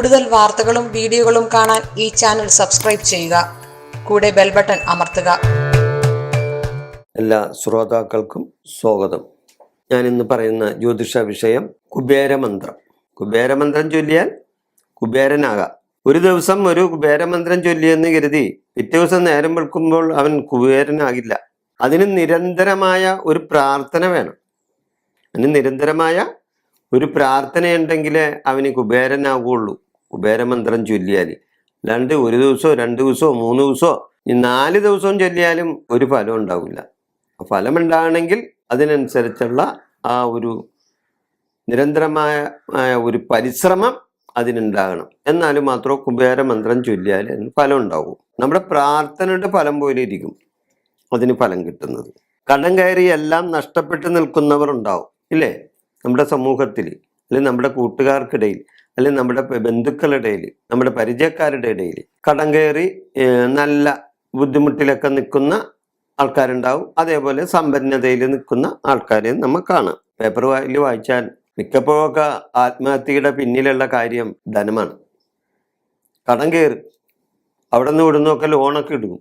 കൂടുതൽ വാർത്തകളും വീഡിയോകളും കാണാൻ ഈ ചാനൽ സബ്സ്ക്രൈബ് ചെയ്യുക. കൂടെ ബെൽ ബട്ടൺ അമർത്തുക. എല്ലാ ശ്രോതാക്കൾക്കും സ്വാഗതം. ഞാൻ ഇന്ന് പറയുന്ന ജ്യോതിഷ വിഷയം കുബേരമന്ത്രം. കുബേരമന്ത്രം ചൊല്ലിയാൽ കുബേരനാകാം. ഒരു ദിവസം ഒരു കുബേരമന്ത്രം ചൊല്ലിയെന്ന് കരുതി പിറ്റേ ദിവസം നേരം വെളുക്കുമ്പോൾ അവൻ കുബേരനാകില്ല. അതിന് നിരന്തരമായ ഒരു പ്രാർത്ഥന വേണം. അതിന് നിരന്തരമായ ഒരു പ്രാർത്ഥനയുണ്ടെങ്കിലേ അവന് കുബേരനാകുള്ളൂ കുബേരമന്ത്രം ചൊല്ലിയാൽ രണ്ട് ഒരു ദിവസമോ രണ്ട് ദിവസമോ മൂന്ന് ദിവസമോ ഈ നാല് ദിവസവും ചൊല്ലിയാലും ഒരു ഫലം ഉണ്ടാവില്ല. ഫലം ഉണ്ടാകണമെങ്കിൽ അതിനനുസരിച്ചുള്ള ആ ഒരു നിരന്തരമായ ഒരു പരിശ്രമം അതിനുണ്ടാകണം. എന്നാലും മാത്രം കുബേരമന്ത്രം ചൊല്ലിയാൽ അതിന് ഫലം ഉണ്ടാവും. നമ്മുടെ പ്രാർത്ഥനയുടെ ഫലം പോലെ ഇരിക്കും അതിന് ഫലം കിട്ടുന്നത്. കടം കയറി എല്ലാം നഷ്ടപ്പെട്ട് നിൽക്കുന്നവർ ഉണ്ടാവും ഇല്ലേ? നമ്മുടെ സമൂഹത്തിൽ അല്ലെങ്കിൽ നമ്മുടെ കൂട്ടുകാർക്കിടയിൽ. അല്ലെങ്കിൽ നമ്മുടെ ബന്ധുക്കളുടെ ഇടയിൽ നമ്മുടെ പരിചയക്കാരുടെ ഇടയിൽ കടം കയറി നല്ല ബുദ്ധിമുട്ടിലൊക്കെ നിൽക്കുന്ന ആൾക്കാരുണ്ടാവും. അതേപോലെ സമ്പന്നതയിൽ നിൽക്കുന്ന ആൾക്കാരെയും നമ്മൾ കാണാം. പേപ്പർ വായിൽ വായിച്ചാൽ മിക്കപ്പോഴൊക്കെ ആത്മഹത്യയുടെ പിന്നിലുള്ള കാര്യം ധനമാണ്. കടം കയറി അവിടെ നിന്ന് ഇവിടുന്നൊക്കെ ലോണൊക്കെ ഇടും.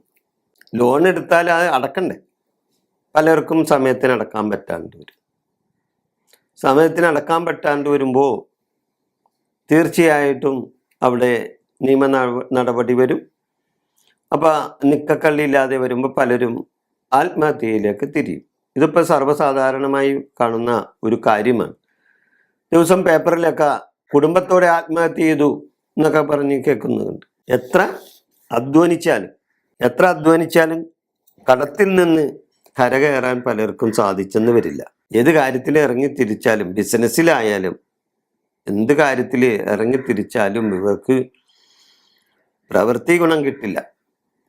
ലോൺ എടുത്താൽ അത് അടക്കണ്ടേ? പലർക്കും സമയത്തിന് അടക്കാൻ പറ്റാണ്ട് വരും. സമയത്തിന് അടക്കാൻ പറ്റാണ്ട് വരുമ്പോൾ തീർച്ചയായിട്ടും അവിടെ നിയമ നട- നടപടി വരും. അപ്പം നിക്കക്കള്ളിയില്ലാതെ വരുമ്പോൾ പലരും ആത്മഹത്യയിലേക്ക് തിരിയും. ഇതിപ്പോൾ സർവസാധാരണമായി കാണുന്ന ഒരു കാര്യമാണ്. ദിവസം പേപ്പറിലൊക്കെ കുടുംബത്തോടെ ആത്മഹത്യ ചെയ്തു എന്നൊക്കെ പറഞ്ഞ് കേൾക്കുന്നുണ്ട്. എത്ര അധ്വാനിച്ചാലും എത്ര അധ്വാനിച്ചാലും കടത്തിൽ നിന്ന് കരകയറാൻ പലർക്കും സാധിച്ചെന്ന് വരില്ല. ഏത് കാര്യത്തിൽ ഇറങ്ങി തിരിച്ചാലും ബിസിനസ്സിലായാലും എന്ത് കാര്യത്തിൽ ഇറങ്ങി തിരിച്ചാലും ഇവർക്ക് പ്രവൃത്തി ഗുണം കിട്ടില്ല.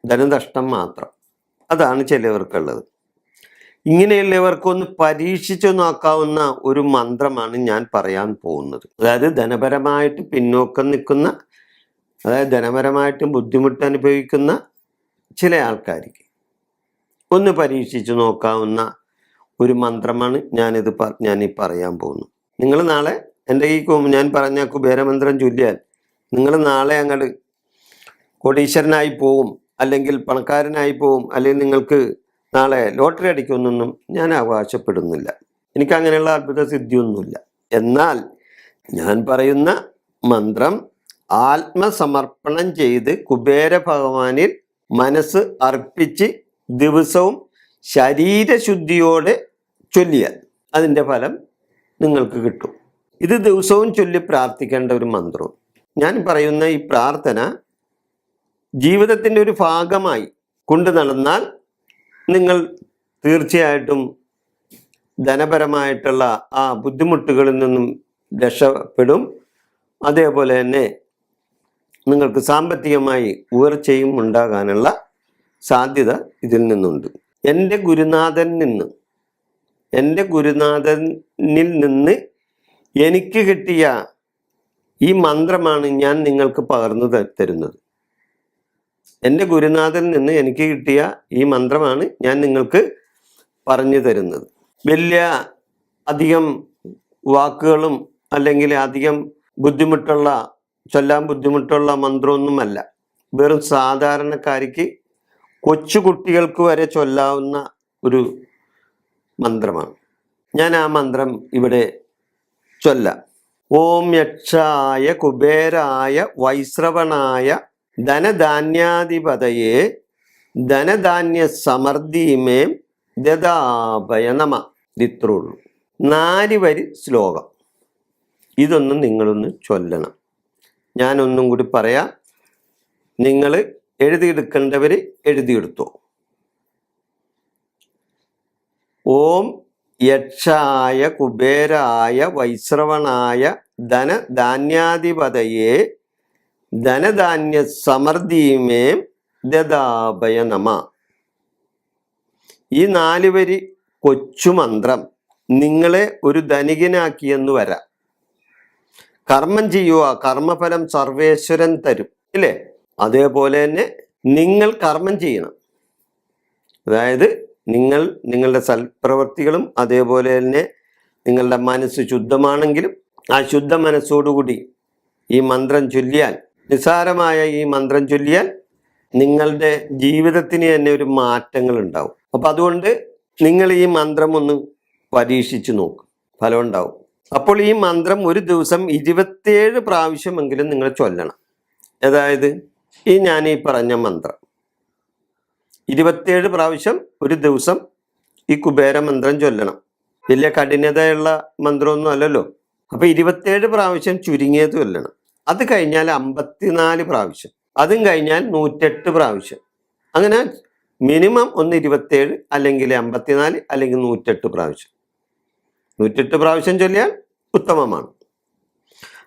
ധനനഷ്ടം മാത്രം. അതാണ് ചിലവർക്കുള്ളത്. ഇങ്ങനെയുള്ളവർക്കൊന്ന് പരീക്ഷിച്ചു നോക്കാവുന്ന ഒരു മന്ത്രമാണ് ഞാൻ പറയാൻ പോകുന്നത്. അതായത് ധനപരമായിട്ട് പിന്നോക്കം നിൽക്കുന്ന അതായത് ധനപരമായിട്ട് ബുദ്ധിമുട്ട് അനുഭവിക്കുന്ന ചില ആൾക്കാർക്ക് ഒന്ന് പരീക്ഷിച്ചു നോക്കാവുന്ന ഒരു മന്ത്രമാണ് ഞാനിത് പ- ഞാനീ പറയാൻ പോകുന്നു നിങ്ങൾ നാളെ എന്റെ ഈ ഞാൻ പറഞ്ഞ കുബേരമന്ത്രം ചൊല്ലിയാൽ നിങ്ങൾ നാളെ അങ്ങോട്ട് കോടീശ്വരനായി പോവും അല്ലെങ്കിൽ പണക്കാരനായി പോവും അല്ലെങ്കിൽ നിങ്ങൾക്ക് നാളെ ലോട്ടറി അടിക്കുമെന്നൊന്നും ഞാൻ അവകാശപ്പെടുന്നില്ല. എനിക്ക് അങ്ങനെയുള്ള അത്ഭുത സിദ്ധിയൊന്നുമില്ല. എന്നാൽ ഞാൻ പറയുന്ന മന്ത്രം ആത്മസമർപ്പണം ചെയ്ത് കുബേര ഭഗവാനിൽ മനസ്സ് അർപ്പിച്ച് ദിവസവും ശരീരശുദ്ധിയോടെ ചൊല്ലിയാൽ അതിന്റെ ഫലം നിങ്ങൾക്ക് കിട്ടും. ഇത് ദിവസവും ചൊല്ലി പ്രാർത്ഥിക്കേണ്ട ഒരു മന്ത്രവും ഞാൻ പറയുന്ന ഈ പ്രാർത്ഥന ജീവിതത്തിന്റെ ഒരു ഭാഗമായി കൊണ്ടു നടന്നാൽ നിങ്ങൾ തീർച്ചയായിട്ടും ധനപരമായിട്ടുള്ള ആ ബുദ്ധിമുട്ടുകളിൽ നിന്നും രക്ഷപ്പെടും. അതേപോലെ തന്നെ നിങ്ങൾക്ക് സാമ്പത്തികമായി ഉയർച്ചയും ഉണ്ടാകാനുള്ള സാധ്യത ഇതിൽ നിന്നുണ്ട്. എന്റെ ഗുരുനാഥൻ നിന്ന് എന്റെ ഗുരുനാഥനിൽ നിന്ന് എനിക്ക് കിട്ടിയ ഈ മന്ത്രമാണ് ഞാൻ നിങ്ങൾക്ക് പകർന്നു തരുന്നത്. എന്റെ ഗുരുനാഥൻ നിന്ന് എനിക്ക് കിട്ടിയ ഈ മന്ത്രമാണ് ഞാൻ നിങ്ങൾക്ക് പറഞ്ഞു തരുന്നത്. വലിയ അധികം വാക്കുകളും അല്ലെങ്കിൽ അധികം ബുദ്ധിമുട്ടുള്ള ചൊല്ലാൻ ബുദ്ധിമുട്ടുള്ള മന്ത്രമൊന്നുമല്ല. വെറും സാധാരണക്കാരിക്ക് കൊച്ചു കുട്ടികൾക്ക് വരെ ചൊല്ലാവുന്ന ഒരു മന്ത്രമാണ്. ഞാൻ ആ മന്ത്രം ഇവിടെ ചൊല്ലാം. ഓം യക്ഷായ കുബേരായ വൈശ്രവണായ ധനധാന്യാധിപതയെ ധനധാന്യ സമൃദ്ധിമേ ദദാഭയ നമ. ഇത്രയുള്ളൂ നാല് വരി ശ്ലോകം. ഇതൊന്നും നിങ്ങളൊന്ന് ചൊല്ലണം. ഞാനൊന്നും കൂടി പറയാം. നിങ്ങൾ എഴുതിയെടുക്കേണ്ടവർ എഴുതിയെടുത്തോ. ഓം യക്ഷായ കുബേരായ വൈശ്രവണായ ധനധാന്യാധിപതയെ ധനധാന്യ സമൃദ്ധിമേ ദദാഭയ നമ. ഈ നാല് വരി കൊച്ചു മന്ത്രം നിങ്ങളെ ഒരു ധനികനാക്കിയെന്ന് വരാം. കർമ്മം ചെയ്യുക കർമ്മഫലം സർവേശ്വരൻ തരും ഇല്ലേ? അതേപോലെ തന്നെ നിങ്ങൾ കർമ്മം ചെയ്യണം. അതായത് നിങ്ങൾ നിങ്ങളുടെ സൽപ്രവർത്തികളും അതേപോലെ തന്നെ നിങ്ങളുടെ മനസ്സ് ശുദ്ധമാണെങ്കിലും ആ ശുദ്ധ മനസ്സോടുകൂടി ഈ മന്ത്രം ചൊല്ലിയാൽ നിസാരമായ ഈ മന്ത്രം ചൊല്ലിയാൽ നിങ്ങളുടെ ജീവിതത്തിന് തന്നെ ഒരു മാറ്റങ്ങൾ ഉണ്ടാവും. അപ്പം അതുകൊണ്ട് നിങ്ങൾ ഈ മന്ത്രം ഒന്ന് പരീക്ഷിച്ച് നോക്കും. ഫലം ഉണ്ടാവും. അപ്പോൾ ഈ മന്ത്രം ഒരു ദിവസം ഇരുപത്തിയേഴ് പ്രാവശ്യമെങ്കിലും നിങ്ങൾ ചൊല്ലണം. അതായത് ഈ ഞാൻ ഈ പറഞ്ഞ മന്ത്രം. ഇരുപത്തിയേഴ് പ്രാവശ്യം ഒരു ദിവസം ഈ കുബേര മന്ത്രം ചൊല്ലണം. വലിയ കഠിനതയുള്ള മന്ത്രമൊന്നും അല്ലല്ലോ. അപ്പൊ ഇരുപത്തിയേഴ് പ്രാവശ്യം ചുരുങ്ങിയത് ചൊല്ലണം. അത് കഴിഞ്ഞാൽ അമ്പത്തിനാല് പ്രാവശ്യം. അതും കഴിഞ്ഞാൽ നൂറ്റെട്ട് പ്രാവശ്യം. അങ്ങനെ മിനിമം ഒന്ന് ഇരുപത്തിയേഴ് അല്ലെങ്കിൽ അമ്പത്തിനാല് അല്ലെങ്കിൽ നൂറ്റെട്ട് പ്രാവശ്യം. നൂറ്റെട്ട് പ്രാവശ്യം ചൊല്ലിയാൽ ഉത്തമമാണ്.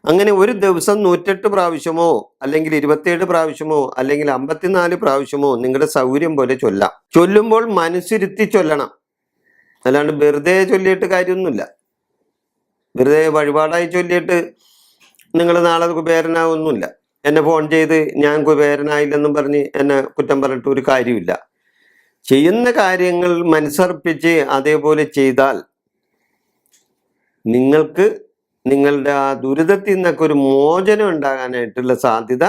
അങ്ങനെ ഒരു ദിവസം നൂറ്റെട്ട് പ്രാവശ്യമോ അല്ലെങ്കിൽ ഇരുപത്തിയേഴ് പ്രാവശ്യമോ അല്ലെങ്കിൽ അമ്പത്തിനാല് പ്രാവശ്യമോ നിങ്ങളുടെ സൗകര്യം പോലെ ചൊല്ലാം. ചൊല്ലുമ്പോൾ മനസ്സിരുത്തി ചൊല്ലണം. അല്ലാണ്ട് വെറുതെ ചൊല്ലിയിട്ട് കാര്യമൊന്നുമില്ല. വെറുതെ വഴിപാടായി ചൊല്ലിയിട്ട് നിങ്ങൾ നാളെ കുബേരനാവൊന്നുമില്ല എന്നെ ഫോൺ ചെയ്ത് ഞാൻ കുബേരനായില്ലെന്നും പറഞ്ഞ് എന്നെ കുറ്റം പറഞ്ഞിട്ട് ഒരു കാര്യമില്ല. ചെയ്യുന്ന കാര്യങ്ങൾ മനസ്സർപ്പിച്ച് അതേപോലെ ചെയ്താൽ നിങ്ങൾക്ക് നിങ്ങളുടെ ആ ദുരിതത്തിൽ നിന്നൊക്കെ ഒരു മോചനം ഉണ്ടാകാനായിട്ടുള്ള സാധ്യത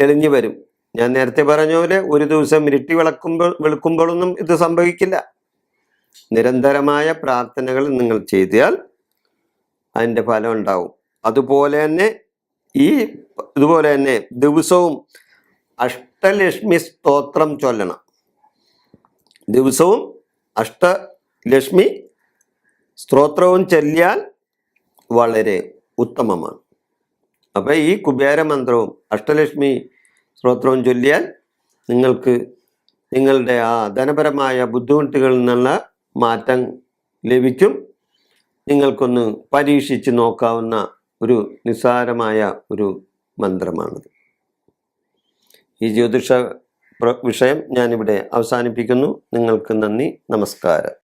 തെളിഞ്ഞു വരും. ഞാൻ നേരത്തെ പറഞ്ഞ പോലെ ഒരു ദിവസം ഇരുട്ടി വിളക്കുമ്പോൾ വെളുക്കുമ്പോഴൊന്നും ഇത് സംഭവിക്കില്ല. നിരന്തരമായ പ്രാർത്ഥനകൾ നിങ്ങൾ ചെയ്താൽ അതിന്റെ ഫലം ഉണ്ടാവും. അതുപോലെ തന്നെ ഈ ഇതുപോലെ തന്നെ ദിവസവും അഷ്ടലക്ഷ്മി സ്തോത്രം ചൊല്ലണം. ദിവസവും അഷ്ടലക്ഷ്മി സ്തോത്രവും ചൊല്ലിയാൽ വളരെ ഉത്തമമാണ്. അപ്പോൾ ഈ കുബേര മന്ത്രവും അഷ്ടലക്ഷ്മി സ്ത്രോത്രവും ചൊല്ലിയാൽ നിങ്ങൾക്ക് നിങ്ങളുടെ ആ ധനപരമായ ബുദ്ധിമുട്ടുകളിൽ നിന്നുള്ള മാറ്റം ലഭിക്കും നിങ്ങൾക്കൊന്ന് പരീക്ഷിച്ച് നോക്കാവുന്ന ഒരു നിസ്സാരമായ ഒരു മന്ത്രമാണിത്. ഈ ജ്യോതിഷ വിഷയം ഞാനിവിടെ അവസാനിപ്പിക്കുന്നു. നിങ്ങൾക്ക് നന്ദി. നമസ്കാരം.